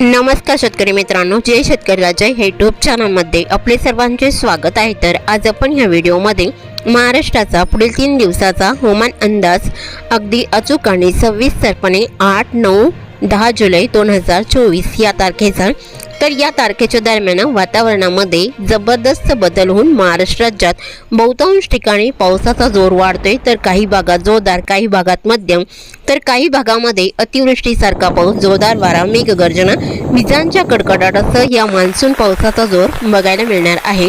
नमस्कार शेतकरी मित्रांनो जय शेतकरी राजा हे यूट्यूब चॅनलमध्ये आपले सर्वांचे स्वागत आहे. तर आज आपण ह्या व्हिडिओमध्ये महाराष्ट्राचा पुढील तीन दिवसाचा हवामान अंदाज अगदी अचूक आणि सविस्तरपणे आठ नऊ दहा जुलै दोन हजार चोवीस या तारखेचा. तर या तारखेच्या दरम्यान वातावरणामध्ये जबरदस्त बदल होऊन महाराष्ट्र राज्यात बहुतांश ठिकाणी पावसाचा जोर वाढतोय. तर काही भागात जोरदार काही भागात मध्यम. तर काही भागामध्ये अतिवृष्टीसारखा पाऊस जोरदार वारा मेघगर्जना विजांच्या कडकडाटासह या मान्सून पावसाचा जोर बघायला मिळणार आहे.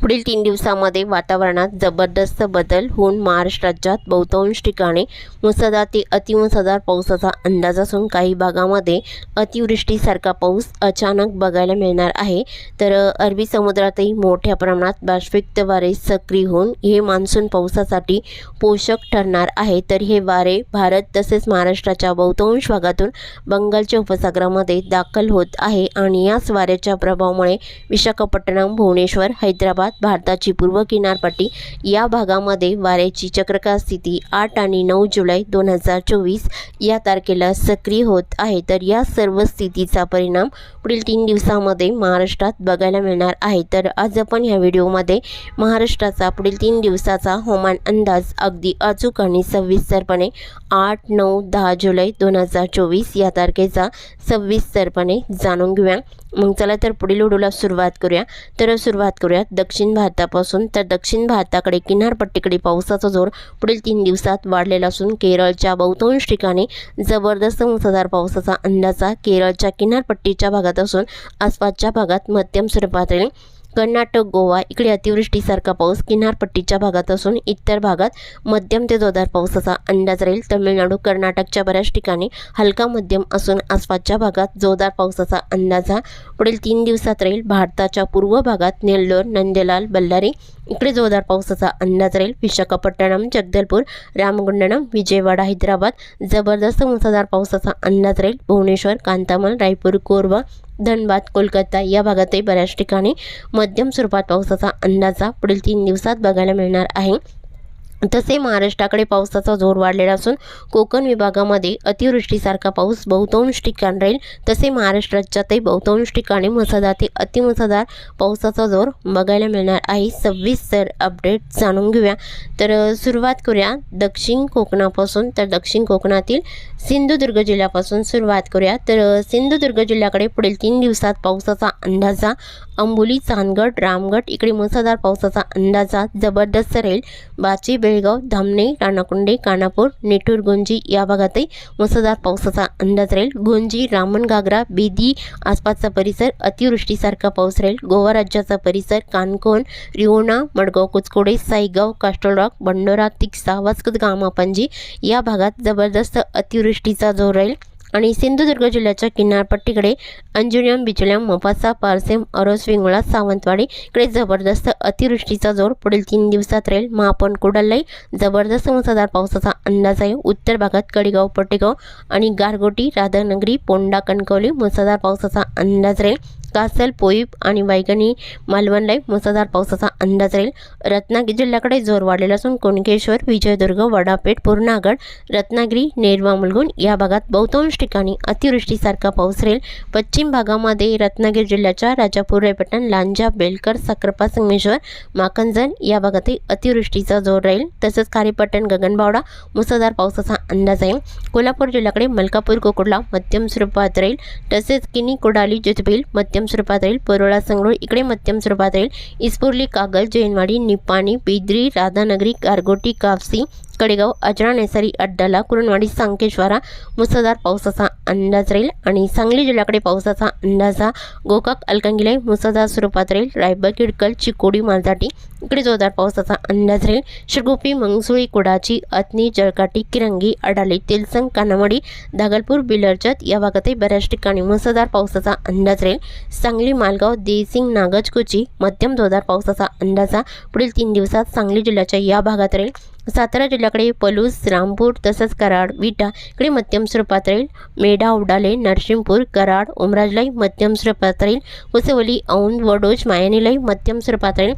पुढील तीन दिवसामध्ये वातावरणात जबरदस्त बदल होऊन महाराष्ट्र राज्यात बहुतांश ठिकाणी मुसळधार ते अतिमुसळधार पावसाचा अंदाज असून काही भागामध्ये अतिवृष्टीसारखा पाऊस अचानक बघायला मिळणार आहे. तर अरबी समुद्रातही मोठ्या प्रमाणात बाष्पयुक्त वारे सक्रिय होऊन हे मान्सून पावसासाठी पोषक ठरणार आहे. तर हे वारे भारत तसेच महाराष्ट्राच्या बहुतांश भागातून बंगालच्या उपसागरामध्ये दाखल होत आहे आणि याच वाऱ्याच्या प्रभावामुळे विशाखापट्टणम भुवनेश्वर हैदराबाद भारताची पूर्व किनारपट्टी या भागामध्ये वाऱ्याची चक्रकार स्थिती आठ आणि नऊ जुलै दोन हजार चोवीस या तारखेला सक्रिय होत आहे. तर या सर्व स्थितीचा परिणाम पुढील तीन दिवसामध्ये महाराष्ट्रात बघायला मिळणार आहे. तर आज आपण ह्या व्हिडिओमध्ये महाराष्ट्राचा पुढील तीन दिवसाचा हवामान अंदाज अगदी अचूक आणि सविस्तरपणे आठ नऊ दहा जुलै दोन हजार चोवीस या तारखेचा सविस्तरपणे जाणून घेऊया. मग चला तर पुढील व्हिडिओला सुरुवात करूया. तर सुरुवात करूया दक्षिण भारतापासून तर दक्षिण भारताकडे किनारपट्टीकडे पावसाचा जोर पुढील तीन दिवसात वाढलेला असून केरळच्या बहुतांश ठिकाणी जबरदस्त मुसळधार पावसाचा अंदाज केरळच्या किनारपट्टीच्या भागात असून आसपासच्या भागात मध्यम स्वरूपात राहील कर्नाटक गोवा इकडे अतिवृष्टीसारखा पाऊस किनारपट्टीच्या भागात असून इतर भागात मध्यम ते जोरदार पावसाचा अंदाज राहील. तमिळनाडू कर्नाटकच्या बऱ्याच ठिकाणी हलका मध्यम असून आसपासच्या भागात जोरदार पावसाचा अंदाज हा पुढील तीन दिवसात राहील. भारताच्या पूर्व भागात नेल्लोर नंदेलाल बल्लारी इकडे जोरदार पावसाचा अंदाज राहील. विशाखापट्टणम जगदलपूर रामगुंडणम विजयवाडा हैदराबाद जबरदस्त मुसळधार पावसाचा अंदाज राहील. भुवनेश्वर कांतामल रायपूर कोरबा धनबाद कोलकाता या भागातही बऱ्याच ठिकाणी मध्यम स्वरूपात पावसाचा अंदाजा पुढील तीन दिवसात बघायला मिळणार आहे. तसे महाराष्ट्राकडे पावसाचा जोर वाढलेला असून कोकण विभागामध्ये अतिवृष्टीसारखा पाऊस बहुतांश ठिकाण राहील. तसे महाराष्ट्राच्यातही बहुतांश ठिकाणी मुसळधार ते अतिमुसळधार पावसाचा जोर बघायला मिळणार आहे. सविस्तर अपडेट जाणून घेऊया. तर सुरुवात करूया दक्षिण कोकणापासून. तर दक्षिण कोकणातील सिंधुदुर्ग जिल्ह्यापासून सुरुवात करूया. तर सिंधुदुर्ग जिल्ह्याकडे पुढील तीन दिवसात पावसाचा अंदाजा अंबोली चांदगड रामगड इकडे मुसळधार पावसाचा अंदाजा जबरदस्त राहील बाची बेळगाव धामणे राणाकुंडे कानापूर नेटूर गुंजी या भागातही मुसळधार पावसाचा अंदाज राहील गुंजी रामण घागरा बेदी आसपासचा परिसर अतिवृष्टीसारखा पाऊस राहील गोवा राज्याचा परिसर काणकोण रिओना मडगाव कुचकोडे साईगाव कास्टलरॉक बंडोरा तिक्सा वास्कत गामा पणजी या भागात जबरदस्त अतिवृष्टीचा जोर राहील आणि सिंधुदुर्ग जिल्ह्याच्या किनारपट्टीकडे अंजुनियम बिचल्याम मोपासा पारसेम अरोस विंगोळा सावंतवाडी इकडे जबरदस्त अतिवृष्टीचा जोर पुढील तीन दिवसात राहील. महापण कुडल्लई जबरदस्त मुसळधार पावसाचा अंदाज आहे. उत्तर भागात कडेगाव पटेगाव आणि गारगोटी राधानगरी पोंडा कणकवली मुसळधार पावसाचा अंदाज राहील. कासल पोईप आणि वायगणी मालवणलाई मुसळधार पावसाचा अंदाज राहील. रत्नागिरी जिल्ह्याकडे जोर वाढलेला असून कुणकेश्वर विजयदुर्ग वडापेठ पूर्णागड रत्नागिरी नेरवा मुलगुण या भागात बहुतांश ठिकाणी अतिवृष्टीसारखा पाऊस राहील. पश्चिम भागामध्ये रत्नागिरी जिल्ह्याच्या राजापूर रायपटण लांजा बेलकर साखरपा संगमेश्वर माकंजन या भागातही अतिवृष्टीचा जोर राहील. तसंच खारीपट्टण गगनबावडा मुसळधार पावसाचा अंदाज आहे. कोल्हापूर जिल्ह्याकडे मलकापूर कोकुडला मध्यम स्वरूपात राहील. तसेच किनी कुडाली जुजबील मध्यम मध्यम स्वरूपात राहील परोळा संगरूळ इकडे मध्यम स्वरूपात राहील इस्पुर्ली कागल जैनवाडी निपाणी बिद्री राधानगरी गारगोटी कापसी कडेगाव अजरा नेसारी अड्डाला कुरणवाडी सांकेश्वरा मुसळधार पावसाचा अंदाज राहील आणि सांगली जिल्ह्याकडे पावसाचा अंदाज हा गोकाक अलकंगिले मुसळधार स्वरूपात राहील रायबग किडकल चिकोडी मालदाटी इकडे जोरदार पावसाचा अंदाज राहील शिरगोपी मंगसुळी कुडाची अतनी जळकाटी किरंगी अडाली तेलसंग कानामडी दागलपूर बिलरजत या भागातही बऱ्याच ठिकाणी मुसळधार पावसाचा अंदाज राहील सांगली मालगाव देसिंग नागजकुची मध्यम जोरदार पावसाचा अंदाजा पुढील तीन दिवसात सांगली जिल्ह्याच्या या भागात राहील सातारा जिल्ह्याकडे पलूस रामपूर तसंच कराड विटा इकडे मध्यम स्वरूपात राहील. मेढा उडाले नरसिंहपूर कराड उमराजलाई मध्यम स्वरूपात राहील. कुसवली औंध वडोज मायानीलाई मध्यम स्वरूपात राहील.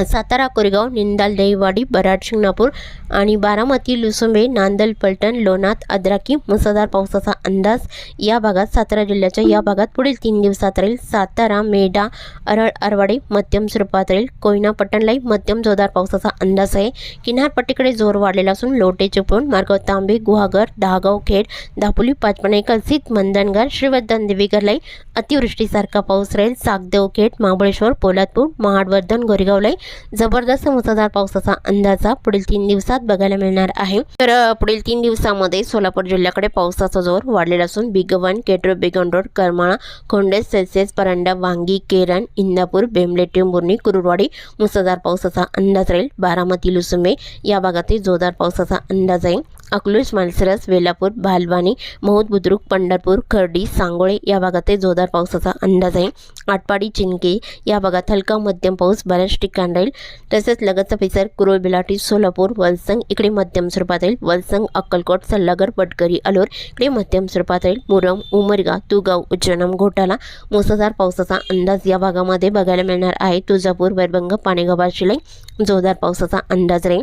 सातारा कोरेगाव निंदाल दहीवाडी बराड शिंगणापूर आणि बारामती लुसुंबे नांदल पलटण लोणात अद्राकी मुसळधार पावसाचा अंदाज या भागात सातारा जिल्ह्याच्या या भागात पुढील तीन दिवसात राहील. सातारा मेढा अरळ अरवाडे मध्यम स्वरूपात राहील. कोयनापट्टणलाई मध्यम जोरदार पावसाचा अंदाज आहे. किनारपट्टीकडे जोर वाढलेला असून लोटे चिपळूण मार्गाव तांबे गुहागर दहागाव खेड दापोली पाचपणे कलसीत मंदनगर श्रीवर्धन देवीगरलाई अतिवृष्टीसारखा पाऊस राहील. सागदेव खेड महाबळेश्वर पोलादपूर महाडवर्धन गोरेगावलाई जबरदस्त मुसळधार पावसाचा अंदाजा पुढील तीन दिवसात बघायला मिळणार आहे. तर पुढील तीन दिवसामध्ये सोलापूर जिल्ह्याकडे पावसाचा जोर वाढलेला असून बिगवन केटरो बिगन रोड करमाळा खोंडेस सेल्सिअस परांडा वांगी केरन इंदापूर बेंबले टेंभुर्णी कुरुडवाडी मुसळधार पावसाचा अंदाज राहील. बारामती लुसुंबे या भागातही जोरदार पावसाचा अंदाज आहे. अकलूज मालसरस वेलापूर भालवानी महूद बुद्रुक पंढरपूर खर्डी सांगोळे या भागातही जोरदार पावसाचा अंदाज आहे. आटपाडी चिंके या भागात हलका मध्यम पाऊस बऱ्याच ठिकाण राहील. तसेच लगतचा परिसर कुरुळ बिलाटी सोलापूर वलसंग इकडे मध्यम स्वरूपात राहील. वलसंग अक्कलकोट सल्लागर पटकरी अलोर इकडे मध्यम स्वरूपात राहील. मुरम उमरगा तुगाव उज्जैनम घोटाला मुसळधार पावसाचा अंदाज या भागामध्ये बघायला मिळणार आहे. तुळजापूर वैरभंग पाणेगाव शिलाई जोरदार पावसाचा अंदाज राहील.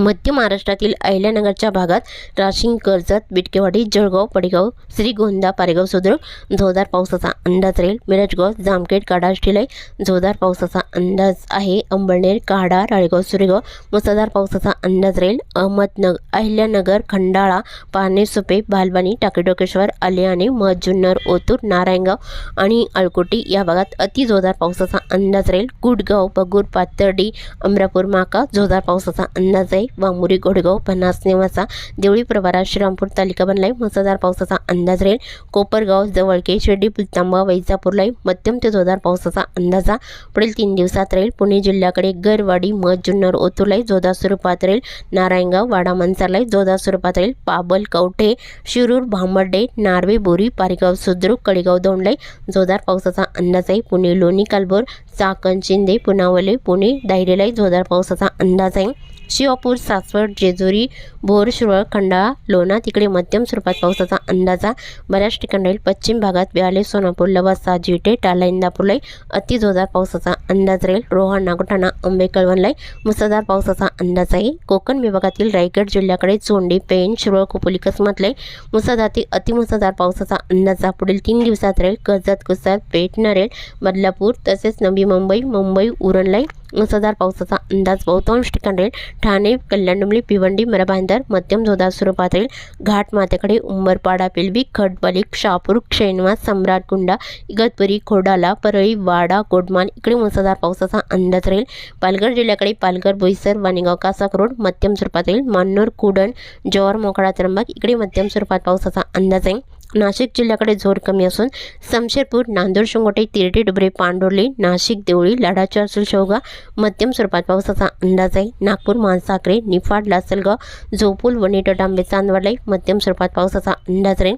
मध्य महाराष्ट्रातील अहिल्यानगरच्या भागात राशिंग कर्जत बिटकेवाडी जळगाव पडेगाव श्रीगोंदा पारेगाव सुद्रुक जोरदार पावसाचा अंदाज राहील. मिरजगाव जामखेड काढा शिलाई जोरदार पावसाचा अंदाज आहे. अंबळनेर काढा राळेगाव सुरेगाव मुसळधार पावसाचा अंदाज राहील. अहमदनगर अहिल्यानगर खंडाळा पाने सुपे बालवानी टाकेडोकेश्वर आलियाने मजुन्नर जुन्नर ओतूर नारायणगाव आणि अळकोटी या भागात अति जोरदार पावसाचा अंदाज राहील. गुडगाव बगूर पातर्डी अमरापूर माका जोरदार पावसाचा अंदाज आहे. वामुरी गोडगाव पन्नास नेवासा देवळी प्रभारा श्रीरामपूर तालिका बनलाय. मुसळधार पावसाचा अंदाज राहील. कोपरगाव जवळ शिर्डी पुलतांबा वैजापूरलाई मध्यम ते जोरदार पावसाचा अंदाजा पुढील तीन दिवसात राहील. पुणे जिल्ह्याकडे गरवाडी मध जुन्नर ओतूरलाई जोरदार स्वरूपात राहील. नारायणगाव वाडा मनसरलाई जोरदार स्वरूपात राहील. पाबल कवठे शिरूर भांबर्डे नार्वे बोरी पारेगाव सुद्रुक कडेगाव दोंडलाई जोरदार पावसाचा अंदाज आहे. पुणे लोणी कालभोर चाकण शिंदे पुनावले पुणे दायरेलाई जोरदार पावसाचा अंदाज आहे. शिवापूर सासवड जेजुरी भोर शिरोळ खंडाळा लोणा तिकडे मध्यम स्वरूपात पावसाचा अंदाज बऱ्याच ठिकाणी राहील पश्चिम भागात व्याले सोनापूर लवासा जिटे टाला इंदापूरलाई अतिजोरदार पावसाचा अंदाज राहील. रोहा नागोठाणा अंबे कळवणलाई मुसळधार पावसाचा अंदाज आहे. कोकण विभागातील रायगड जिल्ह्याकडे चोंडी पेन शिरोळ खोपोली कसमतलाई मुसळधार ते अतिमुसळधार पावसाचा अंदाज पुढील तीन दिवसात राहील कर्जत कुसत पेठ नरेल बदलापूर तसेच नवी मुंबई मुंबई उरणलाई मुसळधार पावसाचा अंदाज. बहुतांश ठिकाणी राहील ठाणे कल्याण डोंबिवली भिवंडी मराभांदर मध्यम जोरदार स्वरूपात राहील घाट मातेकडे उंबरपाडा पिलबी खडबलिक शहापूर क्षेनवास सम्राटकुंडा इगतपुरी खोडाला परळी वाडा गोडमान इकडे मुसळधार पावसाचा अंदाज राहील. पालघर जिल्ह्याकडे पालघर बोईसर वाणेगाव कासाक रोड मध्यम स्वरूपात राहील मान्नूर कुडण जव्हार मोखाडा त्र्यंबक इकडे मध्यम स्वरूपात पावसाचा अंदाज आहे. नाशिक जिल्ह्याकडे जोर कमी असून समशेरपूर नांदूर शिंगोटे तिरटे डुबरे पांडोर्ली नाशिक देवळी लाडाच्या असूल शेवगा मध्यम स्वरूपात पावसाचा अंदाज आहे. नागपूर मानसाकरे निफाड लासलगाव जोपूल वणीट डांबे चांदवडलाई मध्यम स्वरूपात पावसाचा अंदाज राहील.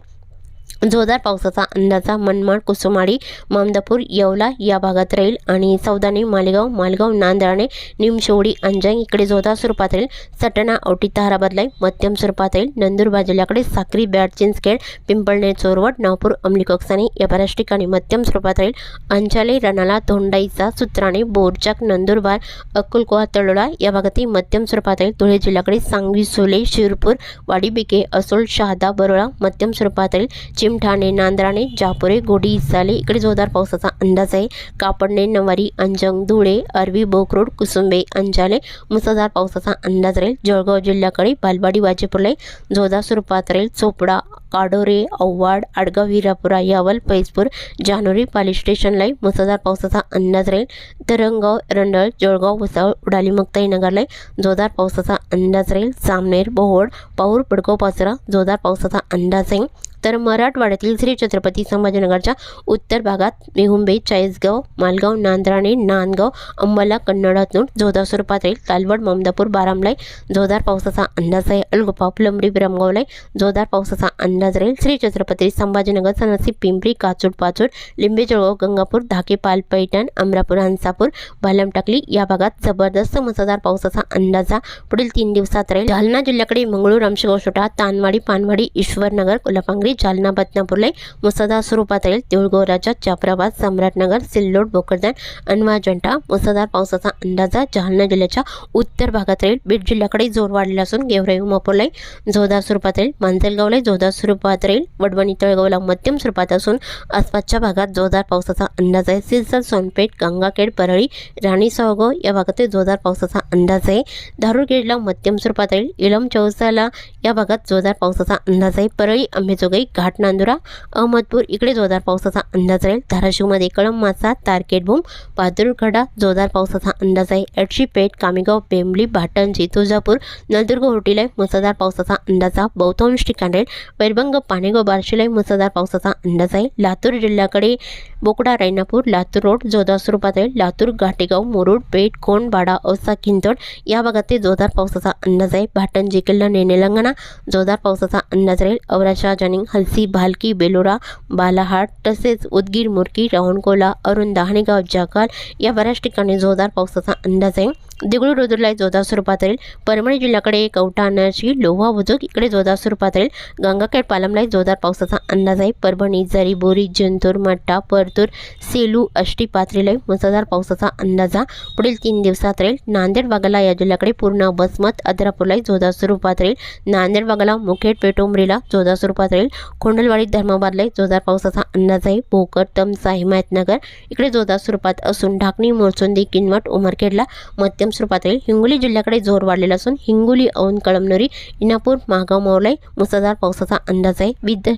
जोरदार पावसाचा अंदाजा मनमाड कुसुमाडी मामदापूर येवला या भागात राहील. आणि सौदाने मालेगाव मालगाव नांदराणे निमशेवडी अंजंग इकडे जोरदार स्वरूपात राहील. सटणा औटी ताराबदलाई मध्यम स्वरूपात राहील. नंदुरबार जिल्ह्याकडे साक्री बॅट चिंचखेड पिंपळनेर चोरवड नागपूर अमली कोकसाने या बऱ्याच ठिकाणी मध्यम स्वरूपात राहील. अंचाले रणाला धोंडाईचा सुत्राणे बोरचाक नंदुरबार अक्कलकोहा तळोळा या भागातही मध्यम स्वरूपात राहील. धुळे जिल्ह्याकडे सांगवी सोले शिरपूर वाडीबिके असोल शहादा बरोळा मध्यम स्वरूपात राहील. चिमठाणे नांदराणे जापुरे गोडी इसाले इकडे जोरदार पावसाचा अंदाज आहे. कापडणे नवारी अंजंग धुळे अरवी बोकरोड कुसुंबे अंजाले मुसळधार पावसाचा अंदाज राहील. जळगाव जिल्ह्याकडे बालवाडी वाजेपूरला जोरदार स्वरूपात राहील. चोपडा काडोरे औवाड आडगाव हिरापुरा यावल पैसपूर जानोरी पाली स्टेशनला मुसळधार पावसाचा अंदाज राहील. तरंगाव रंडळ जळगाव भुसावळ उडाली मुक्ताई नगरला जोरदार पावसाचा अंदाज राहील. सामनेर बोहोड पाऊर पडगाव पाचरा जोरदार पावसाचा अंदाज आहे. तर मराठवाड्यातील श्री छत्रपती संभाजीनगरच्या उत्तर भागात मेहुंबे चाळीसगाव मालगाव नांद्राणे नांदगाव अंबाला कन्नडातून जोरदार स्वरूपात राहील तालवड ममदापूर बारामलाई जोरदार पावसाचा अंदाज आहे. अलगोपा फुलंबरी ब्रमगावलाई जोरदार पावसाचा अंदाज राहील. श्री छत्रपती संभाजीनगर सनसी पिंपरी काचूड पाचूड लिंबे जळगाव गंगापूर धाके पाल पैठण अमरापूर हंसापूर बालम टाकली या भागात जबरदस्त मुसळधार पावसाचा अंदाज पुढील तीन दिवसात राहील. जालना जिल्ह्याकडे मंगळूर रामशेगाव छोटा तानवाडी पानवाडी ईश्वरनगर कोल्हापांगरी जालना बदनापूरला मुसळधार स्वरूपात राहील देऊळगाव जाफराबाद सम्राटनगर सिल्लोड भोकरदन अनवा जंटा मुसळधार पावसाचा अंदाजा जालना जिल्ह्याच्या उत्तर भागात राहील. बीड जिल्ह्याकडे जोर वाढलेला असून गेवराई उमापूरला जोरदार स्वरूपात राहील मांजलगावला जोरदार स्वरूपात राहील. वडवणी तळगावला मध्यम स्वरूपात असून आसपासच्या भागात जोरदार पावसाचा अंदाज आहे. सिरसर सोनपेठ गंगाखेड परळी राणी सावगाव या भागात जोरदार पावसाचा अंदाज आहे. धारूरगेडला मध्यम स्वरूपात राहील इलम चौसाला या भागात जोरदार पावसाचा अंदाज आहे. परळी अंबेजोगाई घाट नांदुरा अहमदपूर इकडे जोरदार पावसाचा अंदाज राहील. धाराशिवमध्ये कळम मासा तारकेटभूम पातुरखडा जोरदार पावसाचा अंदाज आहे. एडशी पेठ कामेगाव बेंबली भाटंजी तुळजापूर नळदुर्ग होटीला मुसळधार पावसाचा अंदाजा बहुतांश ठिकाण राहील. वैरभंग पाणेगाव बार्शीला मुसळधार पावसाचा अंदाज आहे. लातूर जिल्ह्याकडे बोकडा रायनापूर लातूर रोड जोरदार स्वरूपात राहील. लातूर घाटेगाव मुरुड पेठ कोंडबाडा औसा किंतोड या भागात ते जोरदार पावसाचा अंदाज आहे. भाटंजी किल्ला नेनेलंगणा जोरदार पावसाचा अंदाज राहील. औराशा जनिंग हलसी भालकी बेलोरा बालाहाट तसेच उदगीर मुरकी रावणकोला अरुण दहाणेगाव जाकाल या बऱ्याच ठिकाणी जोरदार पावसाचा अंदाज आहे. देगलूर रुद्रला जोरदार स्वरूपात राहील. परभणी जिल्ह्याकडे कवठा लोहा बुजुक इकडे जोरदार स्वरूपात राहील. गंगाखेड पालमला जोरदार पावसाचा अंदाज आहे. परभणी जरी बोरी जिंतूर मट्टा परतूर सेलू अष्टी पातळीला मुसळधार पावसाचा अंदाज पुढील तीन दिवसात राहील. नांदेड भागाला या जिल्ह्याकडे पूर्ण बसमत अद्रापूरला जोरदार स्वरूपात राहील. नांदेड भागाला मुखेड पेटोंबरीला जोरदार स्वरूपात राहील. कोंडलवाडी धर्माबादला जोरदार पावसाचा अंदाज आहे. भोकर तमसा हिमायतनगर इकडे जोरदार स्वरूपात असून ढाकणी मोरचोंदी किनवट उमरखेडला मध्यम स्वरूपात राहील हिंगोली जिल्ह्याकडे जोर वाढलेला असून हिंगोली औन कळमनुरी इनापूर महागाव मोरलाई मुसळधार पावसाचा अंदाज आहे. विद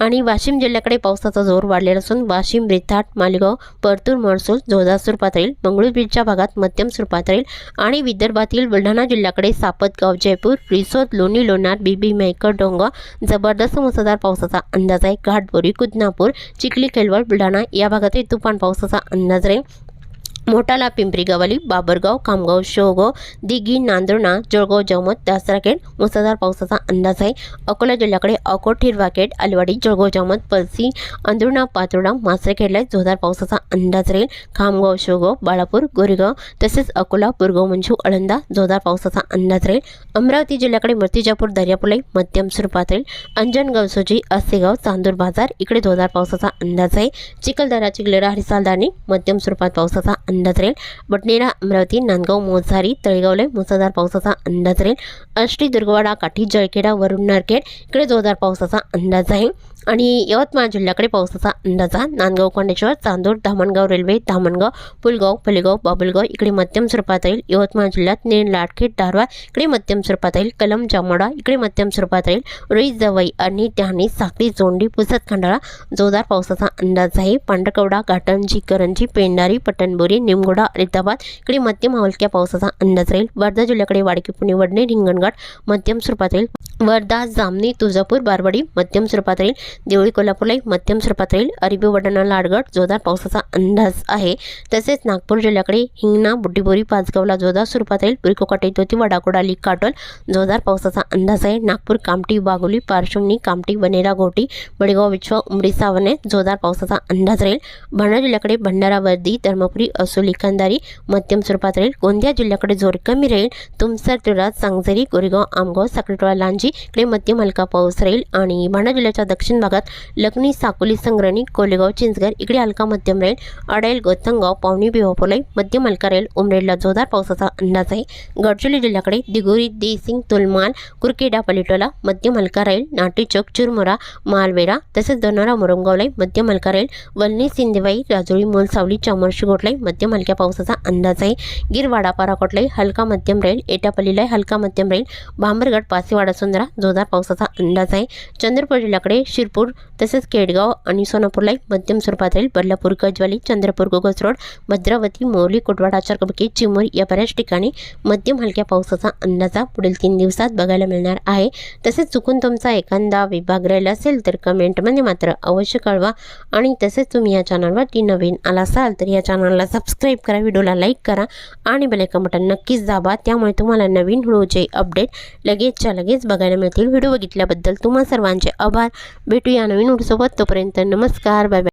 आणि वाशिम जिल्ह्याकडे पावसाचा जोर वाढलेला असून वाशिम रिथाट मालेगाव परतूर महसूल जोरदार स्वरूपात राहील. मंगळूर बीडच्या भागात मध्यम स्वरूपात राहील आणि विदर्भातील बुलढाणा जिल्ह्याकडे सापतगाव जयपूर रिसोद लोणी लोणार बीबी मेकर डोंगा जबरदस्त मुसळधार पावसाचा अंदाज आहे. घाटबोरी कुदनापूर चिखली केलवड बुलढाणा या भागातही तुफान पावसाचा अंदाज राहील. मोठाला पिंपरी गवाली बाबरगाव खामगाव शेवगाव दिघी नांदुर्णा जळगाव जमत दासराखेड मुसळधार पावसाचा अंदाज आहे. अकोला जिल्ह्याकडे अकोट हिरवाखेड अलवाडी जळगाव जमत पलसी अंदुर्णा पातुर्णा मासरेखेडला जोरदार पावसाचा अंदाज राहील. खामगाव शेवगाव बाळापूर गोरेगाव तसेच अकोला बुरगाव मंजू अळंदा जोरदार पावसाचा अंदाज राहील. अमरावती जिल्ह्याकडे मूर्तिजापूर दर्यापुलाई मध्यम स्वरूपात राहील. अंजन सोजी असेगाव चांदूर बाजार इकडे जोरदार पावसाचा अंदाज आहे. चिखलदरा चिखलेरा हरिसालदारणी मध्यम स्वरूपात पावसाचा अंदाज अंदाज राहील बटनेरा अमरावती नांदगाव मोझारी तळेगावले मुसळधार पावसाचा अंदाज राहील अष्टी दुर्गवाडा काठी जळखेडा वरुण नारखेड इकडे जोरदार पावसाचा अंदाज आहे. आणि यवतमाळ जिल्ह्याकडे पावसाचा अंदाज आहे. नांदगाव कोंडेश्वर चांदूर धामणगाव रेल्वे धामणगाव पुलगाव फलेगाव बाबुलगाव इकडे मध्यम स्वरूपात राहील. यवतमाळ जिल्ह्यात नेण लाटखेड दारवा इकडे मध्यम स्वरूपात राहील. कलम जामोडा इकडे मध्यम स्वरूपात राहील. रोई जवई आणि त्याने साखळी जोंडी पुसत खंडाळा जोरदार पावसाचा अंदाज आहे. पांढरकवडा घाटंजी करंजी पेंडारी पटणबोरी निमगोडा अलिताबाद इकडे मध्यम हलक्या पावसाचा अंदाज राहील वर्धा जिल्ह्याकडे वाडकी पुणे वडणे रिंगणघाट मध्यम स्वरूपात राहील वर्धा जामनी तुळजापूर बारवाडी मध्यम स्वरूपात राहील. देवळी कोल्हापूरला मध्यम स्वरूपात राहील. अरिबी वडाणा लाडगड जोरदार पावसाचा अंदाज आहे. तसेच नागपूर जिल्ह्याकडे हिंगणा बुड्डीबोरी पाचगावला जोरदार स्वरूपात राहील. पुरिकोकाटे तोती वडाकोडाली काटोल जोरदार पावसाचा अंदाज आहे. नागपूर कामठी बागोली पार्श्वनी कामठी बनेरा घोटी बडेगाव विश्व उमरी सावने जोरदार पावसाचा अंदाज राहील. भंडारा जिल्ह्याकडे भंडारा वर्दी धर्मपुरी असोली कंदारी मध्यम स्वरूपात राहील. गोंदिया जिल्ह्याकडे जोर कमी राहील. तुमसर तुरात सांगझरी गोरेगाव आमगाव साखरेटोळा लांजी इकडे मध्यम हलका पाऊस राहील आणि भंडारा जिल्ह्याच्या दक्षिण भागात लखनी साकोली संग्रणी कोलेगाव चिंचगर इकडे हलका मध्यम राहील. अडाईल गोथंगाव पावणी बिवापोलाई मध्यम हलका राहील. उमरेडला जोरदार पावसाचा अंदाज आहे. गडचिरोली जिल्ह्याकडे दिगोरी देसिंग तुलमाल कुरकेडा पलिटोला मध्यम हलका राहील. नाटी चौक चुरमुरा मालवेरा तसेच दोनारा मुरमगावलाई मध्यम हलका राहील. वलनी सिंदेवाई राजोळी मोलसावली चामोर्शी गोटलाई मध्यम हलक्या पावसाचा अंदाज आहे. गिरवाडा पाराकोटलाई हलका मध्यम राहील. एटापल्लीलाई हलका मध्यम राहील. भांबरगड पासेवाडा सुंदर जरा जोरदार पावसाचा अंदाज आहे. चंद्रपूर जिल्ह्याकडे शिरपूर तसेच केडगाव आणि सोनापूरलाही मध्यम स्वरूपात राहील. बदलापूर गजवाली चंद्रपूर गोगस रोड भद्रावती मोरली कोटवाडा चरकबकी चिमूर या बऱ्याच ठिकाणी मध्यम हलक्या पावसाचा अंदाजा पुढील तीन दिवसात बघायला मिळणार आहे. तसेच चुकून तुमचा एखादा विभाग राहिला असेल तर कमेंटमध्ये मात्र अवश्य कळवा. आणि तसेच तुम्ही या चॅनलवरती नवीन आला असाल तर या चॅनलला सबस्क्राईब करा व्हिडिओला लाईक करा आणि बेलायकन बटन नक्कीच दाबा. त्यामुळे तुम्हाला नवीन व्हिडिओचे अपडेट लगेचच्या लगेच बघायला मिळतील. व्हिडिओ बघितल्याबद्दल तुम्हा सर्वांचे आभार. भेटूया नवीन व्हिडिओसोबत. तोपर्यंत नमस्कार. बाय.